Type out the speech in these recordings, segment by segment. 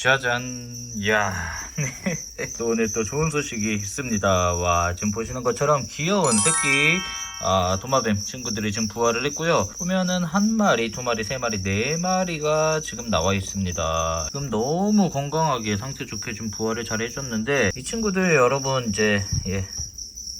짜잔. 야 네. 또 오늘 또 좋은 소식이 있습니다. 와 지금 보시는 것처럼 귀여운 새끼 아, 도마뱀 친구들이 지금 부활을 했고요. 보면은 한 마리 두 마리 세 마리 네 마리가 지금 나와 있습니다. 지금 너무 건강하게 상태 좋게 좀 부활을 잘 해줬는데 이 친구들 여러분 이제 예.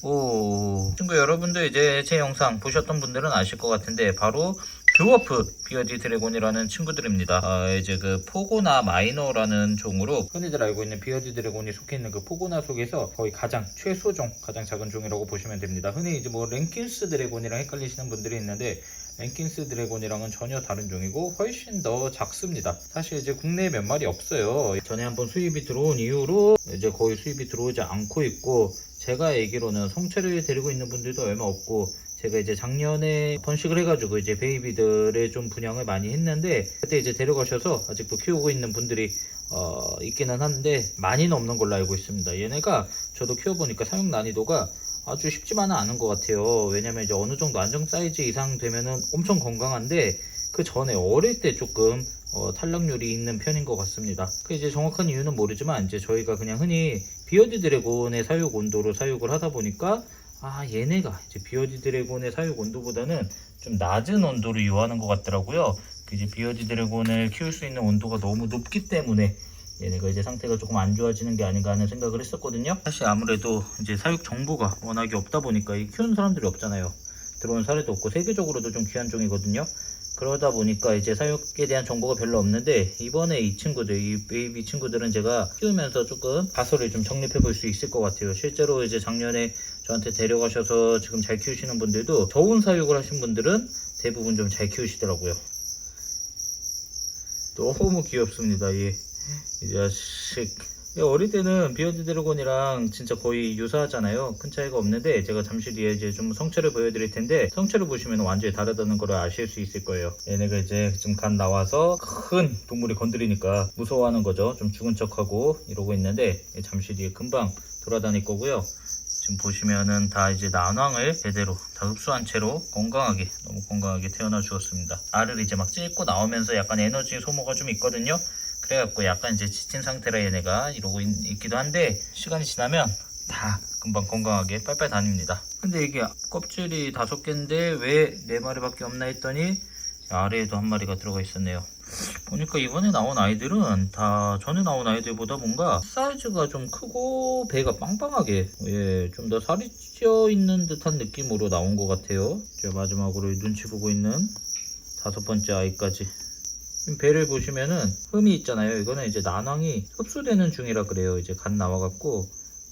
오, 친구 여러분들 이제 제 영상 보셨던 분들은 아실 것 같은데 바로 드워프 비어디 드래곤이라는 친구들입니다. 아, 이제 그 포고나 마이너라는 종으로 흔히들 알고 있는 비어디 드래곤이 속해 있는 그 포고나 속에서 거의 가장 최소종, 가장 작은 종이라고 보시면 됩니다. 흔히 이제 뭐 랭킨스 드래곤이랑 헷갈리시는 분들이 있는데 랭킨스 드래곤이랑은 전혀 다른 종이고 훨씬 더 작습니다. 사실 이제 국내에 몇 마리 없어요. 전에 한번 수입이 들어온 이후로 이제 거의 수입이 들어오지 않고 있고 제가 알기로는 성체를 데리고 있는 분들도 얼마 없고 제가 이제 작년에 번식을 해가지고 이제 베이비들의 좀 분양을 많이 했는데 그때 이제 데려가셔서 아직도 키우고 있는 분들이 어, 있기는 한데 많이는 없는 걸로 알고 있습니다. 얘네가 저도 키워보니까 사용 난이도가 아주 쉽지만은 않은 것 같아요. 왜냐면 이제 어느 정도 안정 사이즈 이상 되면은 엄청 건강한데 그 전에 어릴 때 조금 어, 탈락률이 있는 편인 것 같습니다. 그 이제 정확한 이유는 모르지만 이제 저희가 그냥 흔히 비어디 드래곤의 사육 온도로 사육을 하다 보니까 아 얘네가 이제 비어디 드래곤의 사육 온도보다는 좀 낮은 온도를 요하는 것 같더라고요. 그 이제 비어디 드래곤을 키울 수 있는 온도가 너무 높기 때문에 얘네가 이제 상태가 조금 안 좋아지는 게 아닌가 하는 생각을 했었거든요. 사실 아무래도 이제 사육 정보가 워낙에 없다 보니까 이 키우는 사람들이 없잖아요. 들어온 사례도 없고 세계적으로도 좀 귀한 종이거든요. 그러다 보니까 이제 사육에 대한 정보가 별로 없는데 이번에 이 친구들 이 베이비 친구들은 제가 키우면서 조금 가설을 좀 정립해 볼 수 있을 것 같아요. 실제로 이제 작년에 저한테 데려가셔서 지금 잘 키우시는 분들도 저온 사육을 하신 분들은 대부분 좀 잘 키우시더라고요. 너무 귀엽습니다 얘. 이 자식. 예, 어릴 때는 비어드 드래곤이랑 진짜 거의 유사하잖아요. 큰 차이가 없는데 제가 잠시 뒤에 이제 좀 성체를 보여드릴 텐데 성체를 보시면 완전히 다르다는 걸 아실 수 있을 거예요. 얘네가 이제 지금 간 나와서 큰 동물이 건드리니까 무서워하는 거죠. 좀 죽은 척하고 이러고 있는데 예, 잠시 뒤에 금방 돌아다닐 거고요. 지금 보시면은 다 이제 난황을 제대로 다 흡수한 채로 건강하게 너무 건강하게 태어나 주었습니다. 알을 이제 막 찢고 나오면서 약간 에너지 소모가 좀 있거든요. 그래갖고 약간 이제 지친 상태라 얘네가 이러고 있, 기도 한데 시간이 지나면 다 금방 건강하게 빨빨 다닙니다. 근데 이게 껍질이 다섯 개인데 왜 네 마리밖에 없나 했더니 아래에도 한 마리가 들어가 있었네요. 보니까 이번에 나온 아이들은 다 전에 나온 아이들보다 뭔가 사이즈가 좀 크고 배가 빵빵하게 예, 좀 더 살이 찌어 있는 듯한 느낌으로 나온 것 같아요. 제가 마지막으로 눈치 보고 있는 다섯 번째 아이까지 배를 보시면은 흠이 있잖아요. 이거는 이제 난황이 흡수되는 중이라 그래요. 이제 간 나와갖고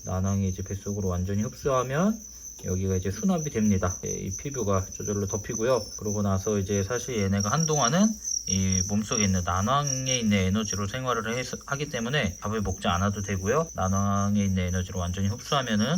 난황이 이제 뱃속으로 완전히 흡수하면 여기가 이제 수납이 됩니다. 예, 이 피부가 저절로 덮이고요. 그러고 나서 이제 사실 얘네가 한동안은 이 몸속에 있는 난황에 있는 에너지로 생활을 해, 하기 때문에 밥을 먹지 않아도 되고요. 난황에 있는 에너지로 완전히 흡수하면은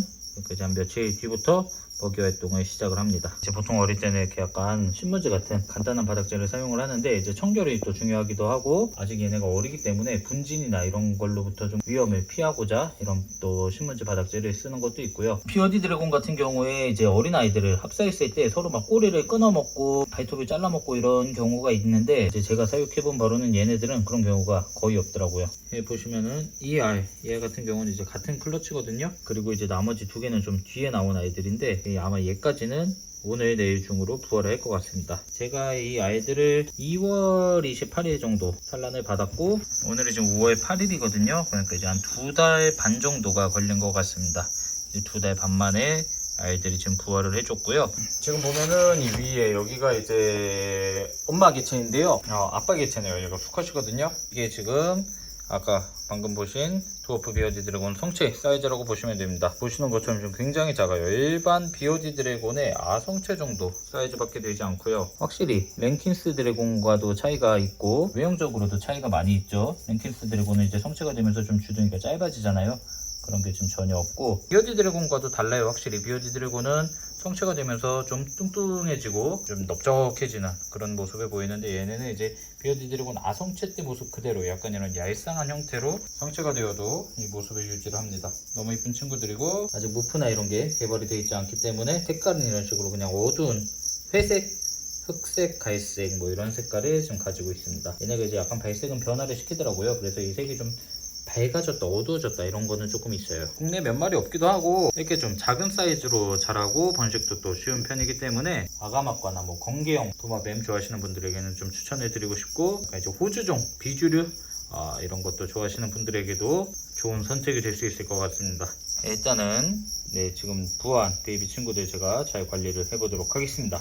그한 며칠 뒤부터 먹이 활동을 시작을 합니다. 이제 보통 어릴 때는 이렇게 약간 신문지 같은 간단한 바닥재를 사용을 하는데 이제 청결이 또 중요하기도 하고 아직 얘네가 어리기 때문에 분진이나 이런 걸로부터 좀 위험을 피하고자 이런 또 신문지 바닥재를 쓰는 것도 있고요. 피어디 드래곤 같은 경우에 이제 어린 아이들을 합사했을 때 서로 막 꼬리를 끊어 먹고 발톱을 잘라 먹고 이런 경우가 있는데 이제 제가 사육해본 바로는 얘네들은 그런 경우가 거의 없더라고요. 여기 보시면은 이 알, 얘 같은 경우는 이제 같은 클러치거든요. 그리고 이제 나머지 두 개는 좀 뒤에 나온 아이들인데 이 아마 얘까지는 오늘 내일 중으로 부활을 할 것 같습니다. 제가 이 아이들을 2월 28일 정도 산란을 받았고 오늘이 지금 5월 8일이거든요. 그러니까 이제 한 두 달 반 정도가 걸린 것 같습니다. 두 달 반 만에 아이들이 지금 부활을 해줬고요. 지금 보면은 이 위에 여기가 이제 엄마 개체인데요. 어, 아빠 개체네요. 얘가 수컷이거든요. 이게 지금 아까 방금 보신 드워프 비어디 드래곤 성체 사이즈라고 보시면 됩니다. 보시는 것처럼 좀 굉장히 작아요. 일반 비어디 드래곤의 아성체 정도 사이즈밖에 되지 않고요. 확실히 랭킨스 드래곤과도 차이가 있고 외형적으로도 차이가 많이 있죠. 랭킨스 드래곤은 이제 성체가 되면서 좀 주둥이가 짧아지잖아요. 그런 게 지금 전혀 없고 비어디 드래곤과도 달라요. 확실히 비어디 드래곤은 성체가 되면서 좀 뚱뚱해지고 좀 넓적해지는 그런 모습을 보이는데 얘네는 이제 비어디 드래곤 아성체 때 모습 그대로 약간 이런 얄쌍한 형태로 성체가 되어도 이 모습을 유지를 합니다. 너무 이쁜 친구들이고 아직 무프나 이런 게 개발이 되어 있지 않기 때문에 색깔은 이런 식으로 그냥 어두운 회색 흑색, 갈색 뭐 이런 색깔을 지금 가지고 있습니다. 얘네가 이제 약간 발색은 변화를 시키더라고요. 그래서 이 색이 좀 밝아졌다, 어두워졌다 이런 거는 조금 있어요. 국내 몇 마리 없기도 하고 이렇게 좀 작은 사이즈로 자라고 번식도 또 쉬운 편이기 때문에 아가막과나 뭐 건개형 도마뱀 좋아하시는 분들에게는 좀 추천해 드리고 싶고 약간 이제 호주종, 비주류 아, 이런 것도 좋아하시는 분들에게도 좋은 선택이 될 수 있을 것 같습니다. 일단은 네, 지금 부화한 베이비 친구들 제가 잘 관리를 해보도록 하겠습니다.